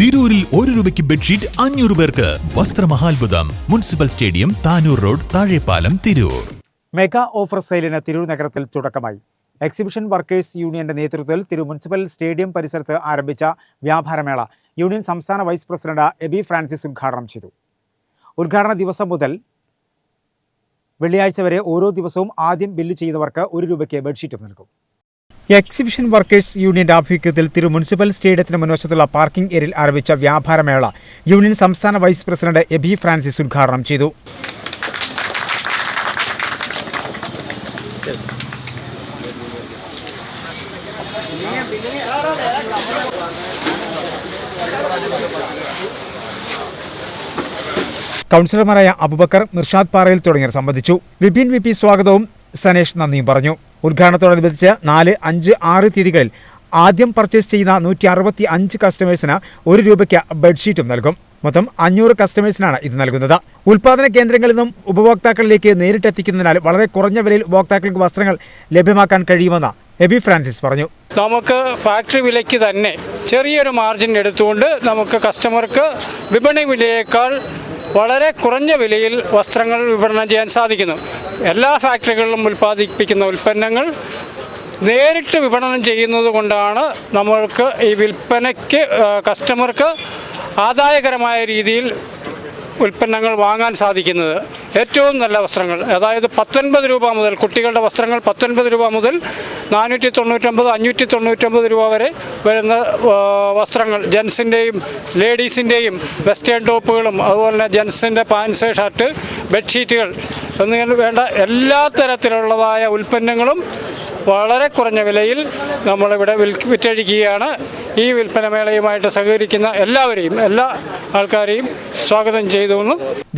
തിരൂരിൽ ഒരു രൂപയ്ക്ക് ബെഡ്ഷീറ്റ് അഞ്ഞൂറ് പേർക്ക്. വസ്ത്രമഹാത്ഭുതം. Municipal stadium Tanur road Thazhepalam Tirur. Mega offer സെയിലിന് Tirur നഗരത്തിൽ തുടക്കമായി. എക്സിബിഷൻ വർക്കേഴ്സ് യൂണിയന്റെ നേതൃത്വത്തിൽ തിരു മുനിസിപ്പൽ സ്റ്റേഡിയം പരിസരത്ത് ആരംഭിച്ച വ്യാപാരമേള യൂണിയൻ സംസ്ഥാന വൈസ് പ്രസിഡന്റ് എബി ഫ്രാൻസിസ് ഉദ്ഘാടനം ചെയ്തു. ഉദ്ഘാടന ദിവസം മുതൽ വെള്ളിയാഴ്ച വരെ ഓരോ ദിവസവും ആദ്യം ബില്ല് ചെയ്തവർക്ക് ഒരു രൂപയ്ക്ക് ബെഡ്ഷീറ്റും നൽകും. എക്സിബിഷൻ വർക്കേഴ്സ് യൂണിയന്റെ ആഭിമുഖ്യത്തിൽ തിരു മുനിസിപ്പൽ സ്റ്റേഡിയത്തിന് മുൻവശത്തുള്ള പാർക്കിംഗ് ഏരിയയിൽ ആരംഭിച്ച വ്യാപാരമേള യൂണിയൻ സംസ്ഥാന വൈസ് പ്രസിഡന്റ് എബി ഫ്രാൻസിസ് ഉദ്ഘാടനം ചെയ്തു. കൗൺസിലർമാരായ അബുബക്കർ മിർഷാദ് പാറയിൽ തുടങ്ങിയവർ സംബന്ധിച്ചു. വിപിൻ വിപി സ്വാഗതവും സനേഷ് നന്ദിയും പറഞ്ഞു. ഉദ്ഘാടനത്തോടനുബന്ധിച്ച് നാല് അഞ്ച് ആറ് തീയതികളിൽ ആദ്യം പർച്ചേസ് ചെയ്യുന്ന നൂറ്റി അറുപത്തി അഞ്ച് കസ്റ്റമേഴ്സിന് ഒരു രൂപയ്ക്ക് ബെഡ്ഷീറ്റും നൽകും. മൊത്തം അഞ്ഞൂറ് കസ്റ്റമേഴ്സിനാണ് ഇത് നൽകുന്നത്. ഉൽപാദന കേന്ദ്രങ്ങളിൽ നിന്നും ഉപഭോക്താക്കളിലേക്ക് നേരിട്ടെത്തിക്കുന്നതിനാൽ വളരെ കുറഞ്ഞ വിലയിൽ ഉപഭോക്താക്കൾക്ക് വസ്ത്രങ്ങൾ ലഭ്യമാക്കാൻ കഴിയുമെന്ന് എബി ഫ്രാൻസിസ് പറഞ്ഞു. നമുക്ക് ഫാക്ടറി വിലയ്ക്ക് തന്നെ ചെറിയൊരു മാർജിൻ എടുത്തുകൊണ്ട് നമുക്ക് കസ്റ്റമർക്ക് വിപണി വിലയേക്കാൾ വളരെ കുറഞ്ഞ വിലയിൽ വസ്ത്രങ്ങൾ വിപണനം ചെയ്യാൻ സാധിക്കുന്നു. എല്ലാ ഫാക്ടറികളിലും ഉൽപ്പാദിപ്പിക്കുന്ന ഉൽപ്പന്നങ്ങൾ നേരിട്ട് വിപണനം ചെയ്യുന്നത് കൊണ്ടാണ് നമ്മൾക്ക് ഈ വിൽപ്പനയ്ക്ക് കസ്റ്റമർക്ക് ആദായകരമായ രീതിയിൽ ഉൽപ്പന്നങ്ങൾ വാങ്ങാൻ സാധിക്കുന്നത് ഏറ്റവും നല്ല വസ്ത്രങ്ങൾ. അതായത് പത്തൊൻപത് രൂപ മുതൽ കുട്ടികളുടെ വസ്ത്രങ്ങൾ പത്തൊൻപത് രൂപ മുതൽ നാനൂറ്റി തൊണ്ണൂറ്റൊമ്പത് അഞ്ഞൂറ്റി തൊണ്ണൂറ്റൊമ്പത് രൂപ വരെ വരുന്ന വസ്ത്രങ്ങൾ. ജെൻസിന്റെയും ലേഡീസിന്റെയും വെസ്റ്റേൺ ടോപ്പുകളും അതുപോലെ തന്നെ ജെൻസിന്റെ പാൻസ് ഷർട്ട് ബെഡ്ഷീറ്റുകൾ എന്നിങ്ങനെ വേണ്ട എല്ലാ തരത്തിലുള്ളതായ ഉൽപ്പന്നങ്ങളും വളരെ കുറഞ്ഞ വിലയിൽ നമ്മളിവിടെ വിൽ വിറ്റഴിക്കുകയാണ്. ഈ വിൽപ്പന മേളയുമായിട്ട് സഹകരിക്കുന്ന എല്ലാവരെയും എല്ലാ ആൾക്കാരെയും സ്വാഗതം ചെയ്തു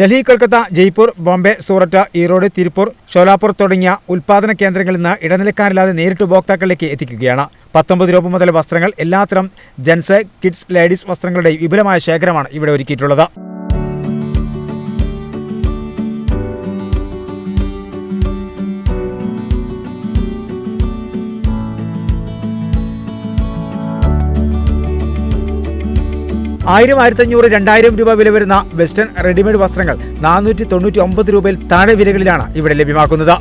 ഡൽഹി കൊൽക്കത്ത ജയ്പൂർ ബോംബെ സൂററ്റ് ഈറോഡ് തിരുപ്പൂർ ഷോലാപ്പൂർ തുടങ്ങിയ ഉൽപാദന കേന്ദ്രങ്ങളിൽ നിന്ന് ഇടനിലക്കാരില്ലാതെ നേരിട്ട് ഉപഭോക്താക്കളിലേക്ക് എത്തിക്കുകയാണ്. പത്തൊമ്പത് രൂപ മുതൽ വസ്ത്രങ്ങൾ എല്ലാത്തരം ജെൻസ് കിഡ്സ് ലേഡീസ് വസ്ത്രങ്ങളുടെ വിപുലമായ ശേഖരമാണ് ഇവിടെ ഒരുക്കിയിട്ടുള്ളത്. ആയിരം ആയിരത്തഞ്ഞൂറ് രണ്ടായിരം രൂപ വില വരുന്ന വെസ്റ്റേൺ റെഡിമെയ്ഡ് വസ്ത്രങ്ങൾ നാനൂറ്റി തൊണ്ണൂറ്റി ഒമ്പത് രൂപയിൽ താഴെ വിലകളിലാണ് ഇവിടെ ലഭ്യമാക്കുന്നത്.